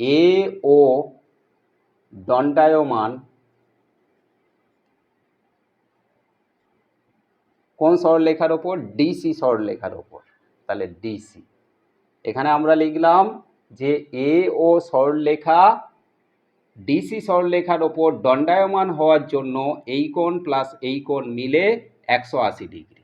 এ ও দণ্ডায়মান কোন সরলরেখার ওপর? ডিসি সরলরেখার ওপর। তাহলে ডিসি। এখানে আমরা লিখলাম যে এ ও সরলরেখা ডিসি সরলরেখার ওপর দণ্ডায়মান হওয়ার জন্য এই কোণ প্লাস এই কোণ মিলে একশো আশি degree.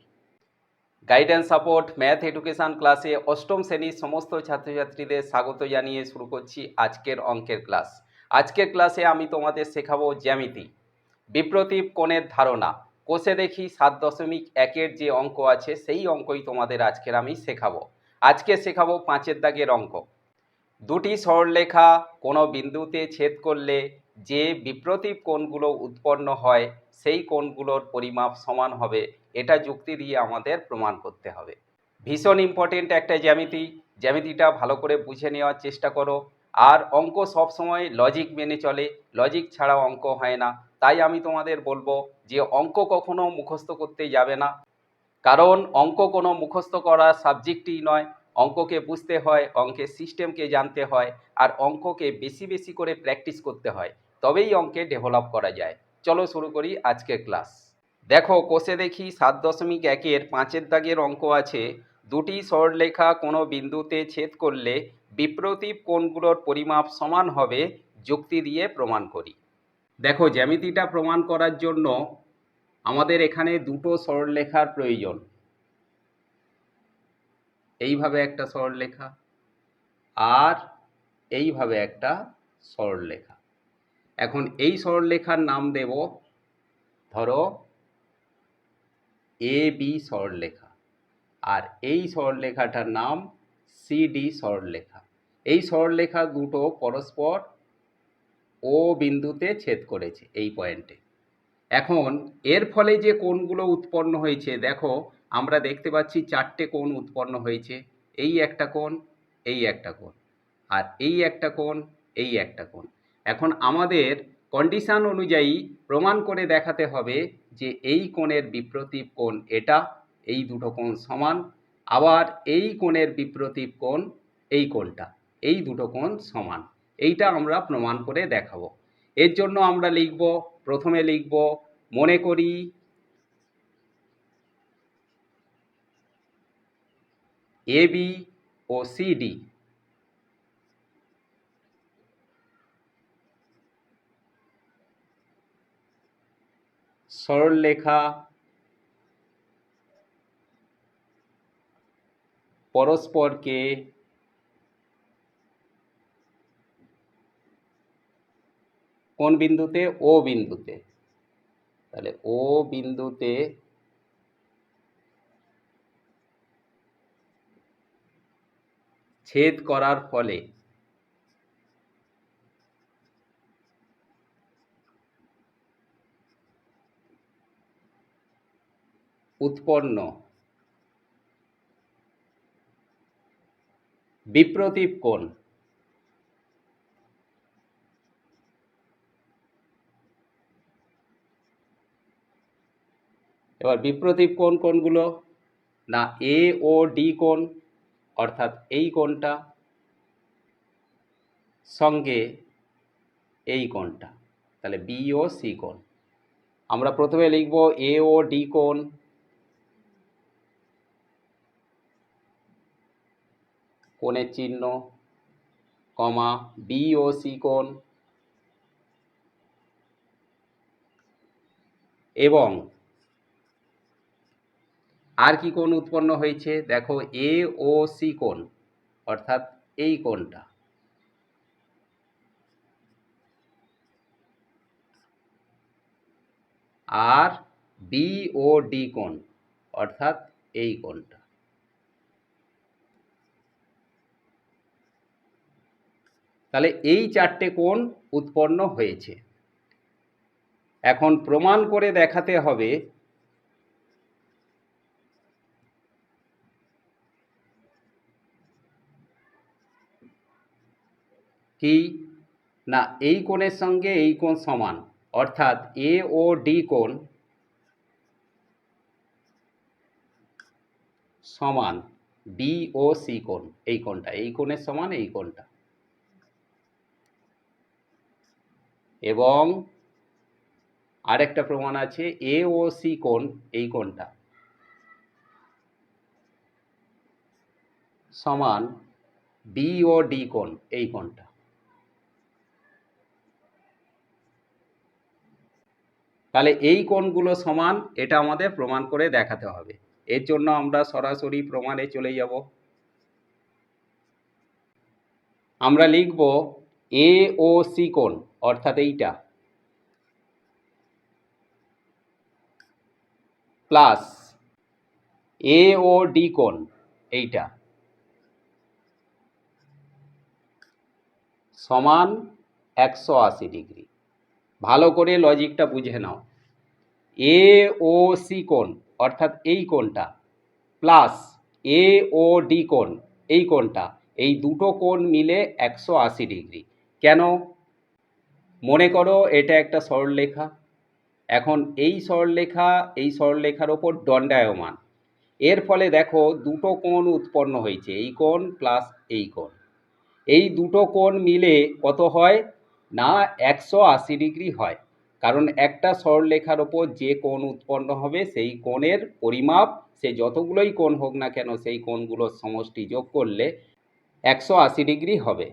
Guidance support math education ক্লাসে অষ্টম শ্রেণির সমস্ত ছাত্রছাত্রীদের স্বাগত জানিয়ে শুরু করছি আজকের অঙ্কের ক্লাস আজকের ক্লাসে আমি তোমাদের শেখাবো জ্যামিতি। বিপ্রতীপ কোণের ধারণা। কোষে দেখি সাত দশমিক একের যে অঙ্ক আছে, সেই অঙ্কই তোমাদের আজকের আমি শেখাবো। আজকে শেখাবো পাঁচের দাগের অঙ্ক। দুটি সরলরেখা কোনো বিন্দুতে ছেদ করলে যে বিপ্রতীপ কোণগুলো উৎপন্ন হয়, সেই কোণগুলোর পরিমাপ সমান হবে। এটা যুক্তি দিয়ে আমাদের প্রমাণ করতে হবে। ভীষণ ইম্পর্টেন্ট একটা জ্যামিতি। জ্যামিতিটা ভালো করে বুঝে নেওয়ার চেষ্টা করো। আর অঙ্ক সবসময় লজিক মেনে চলে। লজিক ছাড়া অঙ্ক হয় না। তাই আমি তোমাদের বলব যে অঙ্ক কখনো মুখস্থ করতে যাবে না। কারণ অঙ্ক কোনো মুখস্থ করা সাবজেক্টই নয়। অঙ্ককে বুঝতে হয়, অঙ্কের সিস্টেমকে জানতে হয়, আর অঙ্ককে বেশি বেশি করে প্র্যাকটিস করতে হয়। তবেই অঙ্কে ডেভেলপ করা যায়। চলো শুরু করি আজকের ক্লাস দেখো, কোষে দেখি সাত দশমিক একের পাঁচের দাগের অঙ্ক আছে। দুটি সরলরেখা কোনো বিন্দুতে ছেদ করলে বিপ্রতীপ কোণগুলোর পরিমাপ সমান হবে, যুক্তি দিয়ে প্রমাণ করি। দেখো, জ্যামিতিটা প্রমাণ করার জন্য আমাদের এখানে দুটো সরলরেখার প্রয়োজন। এইভাবে একটা সরলরেখা আর এইভাবে একটা সরলরেখা এখন এই সরলরেখার নাম দেব, ধরো, এ বি সরলরেখা আর এই সরলরেখাটার নাম সি ডি সরলরেখা এই সরলরেখা দুটো পরস্পর ও বিন্দুতে ছেদ করেছে এই পয়েন্টে। এখন এর ফলে যে কোণগুলো উৎপন্ন হয়েছে, দেখো, আমরা দেখতে পাচ্ছি চারটে কোণ উৎপন্ন হয়েছে। এই একটা কোণ, এই একটা কোণ। আর এই একটা কোণ, এই একটা কোণ। এখন আমাদের কন্ডিশন অনুযায়ী প্রমাণ করে দেখাতে হবে যে এই কোণের বিপ্রতীপ কোণ এটা, এই দুটো কোণ সমান, আবার এই কোণের বিপ্রতীপ কোণ এই কোণটা, এই দুটো কোণ সমান। এইটা আমরা প্রমাণ করে দেখাবো। এর জন্য আমরা লিখব, প্রথমে লিখব, মনে করি এবি ও সিডি সরলরেখা পরস্পরকে কোন বিন্দুতে? ও বিন্দুতে। তাহলে ও বিন্দুতে ছেদ করার ফলে উৎপন্ন। বিপ্রতীপ কোণ। এবার বিপ্রতীপ কোণ কোনগুলো না এ ও ডি কোণ, অর্থাৎ এই কোণটা, সঙ্গে এই কোণটা, তাহলে বি ও সি কোণ। আমরা প্রথমে লিখব এ ও ডি কোণ কোণের চিহ্ন, কমা বি ও সি কোণ। এবং আর কি কোণ উৎপন্ন হয়েছে? দেখো এ ও সি কোণ, অর্থাৎ এই কোণটা। আর বি ও ডি কোণ, অর্থাৎ এই কোণটা। তাহলে এই চারটে কোণ উৎপন্ন হয়েছে। এখন প্রমাণ করে দেখাতে হবে কি? না, এই কোণের সঙ্গে এই কোণ সমান। অর্থাৎ এ ও ডি কোণ সমান বি ও সি কোণ। এই কোণটা, এই কোণের সমান, এই কোণটা। এবং আরেকটা প্রমাণ আছে এ ও সি কোণ, এই কোণটা। সমান বি ও ডি কোণ, এই কোণটা। তাহলে এই কোণগুলো সমান, এটা আমাদের প্রমাণ করে দেখাতে হবে। এর জন্য আমরা সরাসরি প্রমাণে চলে যাব। আমরা লিখব এ ও সি কোণ অর্থাৎ এইটা। প্লাস এ ও ডি কোণ, এইটা। সমান একশো আশি ডিগ্রি। ভালো করে লজিকটা বুঝে নাও। এ ও সি কোণ, অর্থাৎ এই কোণটা, প্লাস এ ও ডি কোণ, এই কোণটা, এই দুটো কোণ মিলে একশো আশি ডিগ্রি। কেন? মনে করো এটা একটা সরলরেখা এখন এই সরলরেখা এই সরলরেখার ওপর দণ্ডায়মান। এর ফলে দেখো দুটো কোণ উৎপন্ন হয়েছে, এই কোণ প্লাস এই কোণ। এই দুটো কোণ মিলে কত হয়? না, একশো আশি ডিগ্রি হয়। কারণ একটা সরলরেখার ওপর যে কোণ উৎপন্ন হবে, সেই কোণের পরিমাপ, সে যতগুলোই কোণ হোক না কেন, সেই কোণগুলোর সমষ্টি যোগ করলে একশো আশি ডিগ্রি হবে।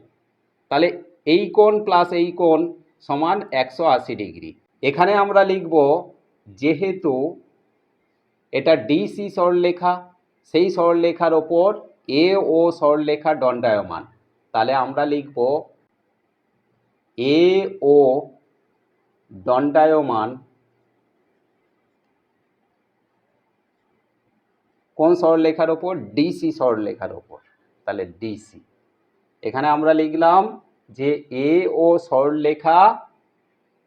তাহলে এই কোণ প্লাস এই কোণ সমান একশো আশি ডিগ্রি। এখানে আমরা লিখব, যেহেতু এটা ডিসি সরলরেখা, সেই সরলরেখার ওপর এ ও সরলরেখা দণ্ডায়মান। তাহলে আমরা লিখব এ ও দণ্ডায়মান কোন সরলরেখার ওপর? ডিসি সরলরেখার ওপর। তাহলে ডিসি। এখানে আমরা লিখলাম যে এ ও সরলরেখা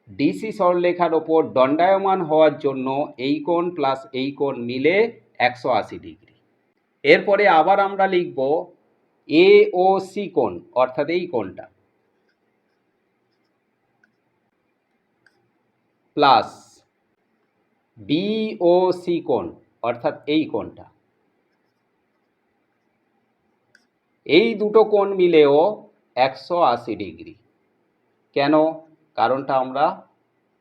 ডিসি সরলরেখার ওপর দণ্ডায়মান হওয়ার জন্য এই কোণ প্লাস এই কোণ মিলে একশো আশি ডিগ্রি। এরপরে আবার আমরা লিখব এ ও সি কোণ, অর্থাৎ এই কোণটা। প্লাস বি ও সি কোণ, অর্থাৎ এই কোণটা। এই দুটো কোণ মিলেও একশো আশি ডিগ্রি। কেন? কারণটা আমরা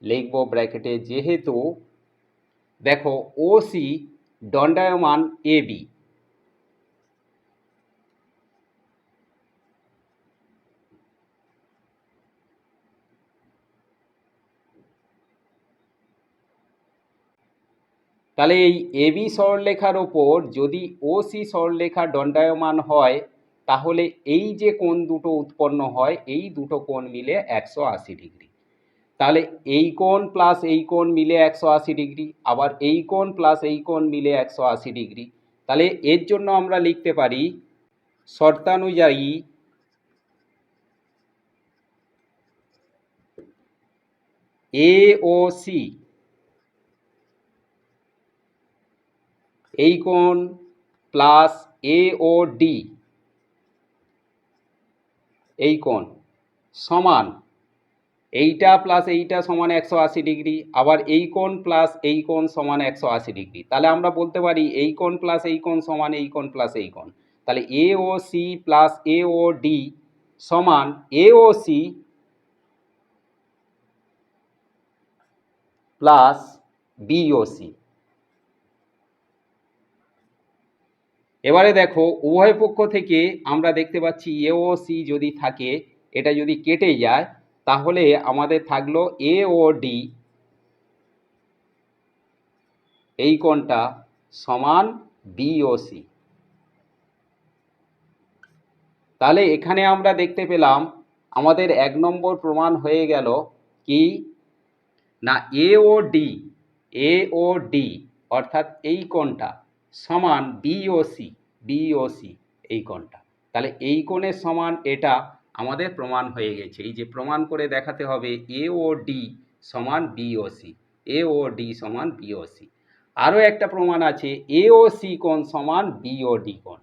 লিখব ব্র্যাকেটে যেহেতু, দেখো ও সি দণ্ডায়মান এ বি তাহলে এই এবি সরলরেখার ওপর যদি ও সি সরলরেখা দণ্ডায়মান হয় তাহলে এই যে কোণ দুটো উৎপন্ন হয়, এই দুটো কোণ মিলে একশো আশি ডিগ্রি। তাহলে এই কোণ প্লাস এই কোণ মিলে একশো আশি ডিগ্রি, আবার এই কোণ প্লাস এই কোণ মিলে একশো আশি ডিগ্রি। তাহলে এর জন্য আমরা লিখতে পারি শর্তানুযায়ী এ ও সি এই কোণ প্লাস এ ও ডি এই কোণ সমান এইটা প্লাস এইটা সমান একশো আশি ডিগ্রি, আবার এই কোণ প্লাস এই কোণ সমান একশো আশি ডিগ্রি। তাহলে আমরা বলতে পারি এই কোণ প্লাস এই কোণ সমান এই কোণ প্লাস এই কোণ। তাহলে A O C plus A O D সমান A O C plus BOC এবারে দেখো, উভয় পক্ষ থেকে আমরা দেখতে পাচ্ছি এ ও সি যদি থাকে, এটা যদি কেটে যায়, তাহলে আমাদের থাকল এ ও ডি এই কোণটা সমান বিওসি তাহলে এখানে আমরা দেখতে পেলাম, আমাদের এক নম্বর প্রমাণ হয়ে গেল কি? না এ O D A O D অর্থাৎ এই কোণটা। সমান বিওসি বিওসি এই কোণটা। তাহলে এই কোণের সমান এটা আমাদের প্রমাণ হয়ে গেছে। এই যে প্রমাণ করে দেখাতে হবে এ ও ডি সমান বিওসি এ ও ডি সমান বিওসি আরও একটা প্রমাণ আছে এ ও সি কোণ সমান বিওডি কোণ।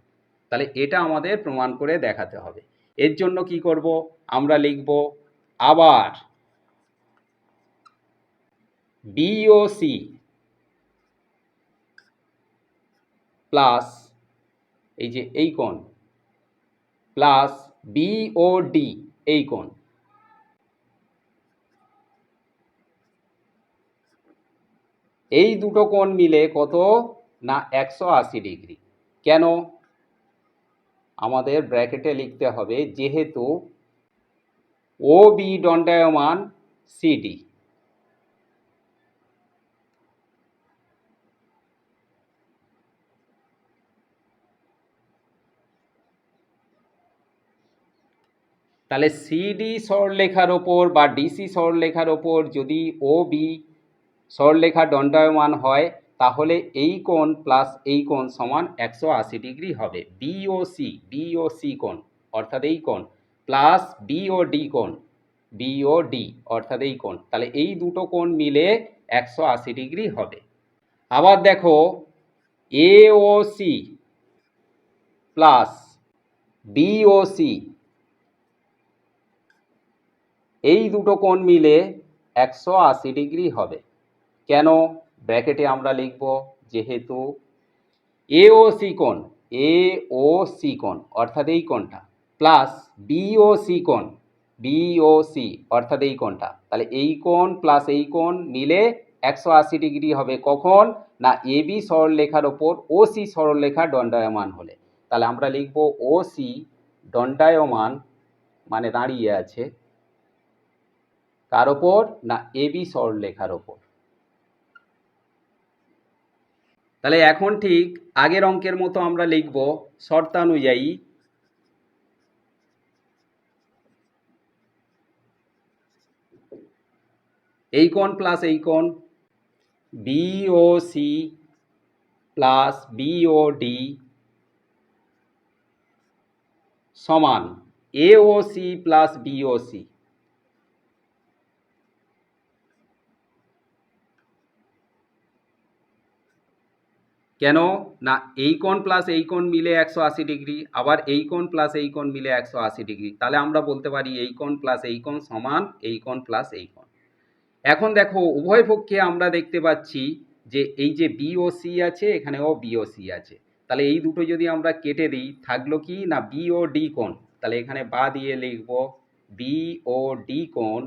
তাহলে এটা আমাদের প্রমাণ করে দেখাতে হবে। এর জন্য কি করব? আমরা লিখব আবার বিওসি প্লাস এই যে এই কোণ, প্লাস বিওডি এই কোণ। এই দুটো কোণ মিলে কত? না, একশো আশি ডিগ্রি। কেন? আমাদের ব্র্যাকেটে লিখতে হবে যেহেতু ও বি ডন্ডায়মান সিডি তাহলে সিডি সরলরেখার ওপর বা ডিসি সরলরেখার ওপর যদি ও বি সরলরেখা দণ্ডায়মান হয়, তাহলে এই কোণ প্লাস এই কোণ সমান একশো আশি ডিগ্রি হবে। বিওসি বিওসি কোণ, অর্থাৎ এই কোণ প্লাস বিওডি কোণ বিওডি অর্থাৎ এই কোণ। তাহলে এই দুটো কোণ মিলে একশো আশি ডিগ্রি হবে। আবার দেখো এওসি প্লাস বিওসি এই দুটো কোণ মিলে একশো আশি ডিগ্রি হবে। কেন? ব্র্যাকেটে আমরা লিখব যেহেতু এ ও সি কোণ এ ও সি কোণ, অর্থাৎ এই কোণটা প্লাস ও সি কোণ ও সি অর্থাৎ এই কোণটা। তাহলে এই কোণ প্লাস এই কোণ মিলে একশো আশি ডিগ্রি হবে কখন? না এ বি সরলরেখার ওপর ও সি সরলরেখা দণ্ডায়মান হলে। তাহলে আমরা লিখব ও সি দণ্ডায়মান মানে দাঁড়িয়ে আছে কার ওপর? না এ বি সরলরেখার ওপর। তাহলে এখন ঠিক আগের অঙ্কের মতো আমরা লিখব শর্তানুযায়ী এই কোণ প্লাস এই কোণ বিওসি প্লাস বিওডি সমান এওসি প্লাস বিওসি কেন? না, এই কোণ প্লাস এই কোণ মিলে একশো আশি ডিগ্রি, আবার এই কোণ প্লাস এই কোণ মিলে একশো আশি ডিগ্রি। তাহলে আমরা বলতে পারি এই কোণ প্লাস এই কোণ সমান এই কোণ প্লাস এই কোণ। এখন দেখো, উভয় পক্ষে আমরা দেখতে পাচ্ছি যে এই যে বিওসি আছে, এখানেও বিওসি আছে। তাহলে এই দুটো যদি আমরা কেটে দিই, থাকল কি? না বিও ডি কোণ। তাহলে এখানে বা দিয়ে লিখব বিও ডি কোণ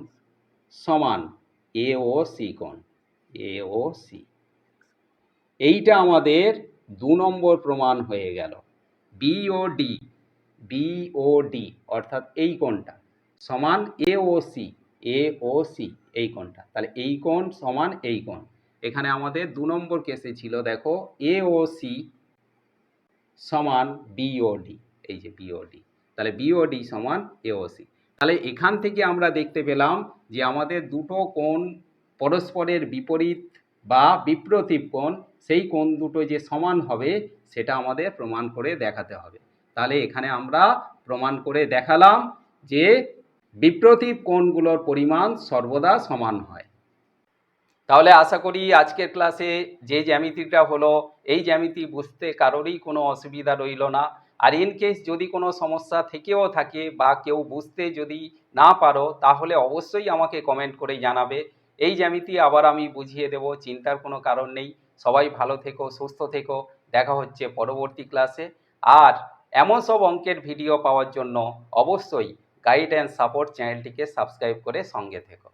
সমান এ ও সি কোণ। এ ও সি এইটা আমাদের দু নম্বর প্রমাণ হয়ে গেল। বিওডি বিওডি অর্থাৎ এই কোণটা। সমান A O C A O C এই কোণটা। তাহলে এই কোণ সমান এই কোণ। এখানে আমাদের দু নম্বর কেসে ছিল, দেখো এ ও সি সমান বিওডি এই যে বিওডি তাহলে বিওডি সমান এওসি তাহলে এখান থেকে আমরা দেখতে পেলাম যে আমাদের দুটো কোণ পরস্পরের বিপরীত বা বিপ্রতীপ কোণ সেই কোণ দুটো যে সমান হবে সেটা আমাদের প্রমাণ করে দেখাতে হবে। তাহলে এখানে আমরা প্রমাণ করে দেখালাম যে বিপ্রতীপ কোণগুলোর পরিমাণ সর্বদা সমান হয়। তাহলে আশা করি আজকের ক্লাসে যে জ্যামিতিটা হলো, এই জ্যামিতি বুঝতে কারোরই কোনো অসুবিধা রইল না। আর ইন কেস যদি কোনো সমস্যা থেকেও থাকে বা কেউ বুঝতে যদি না পারো, তাহলে অবশ্যই আমাকে কমেন্ট করে জানাবে। এই জ্যামিতি আবার আমি বুঝিয়ে দেব, চিন্তার কোনো কারণ নেই। সবাই ভালো থেকো, সুস্থ থেকো। দেখা হচ্ছে পরবর্তী ক্লাসে আর এমন সব অঙ্কের ভিডিও পাওয়ার জন্য অবশ্যই গাইড অ্যান্ড সাপোর্ট চ্যানেলটিকে সাবস্ক্রাইব করে সঙ্গে থেকো।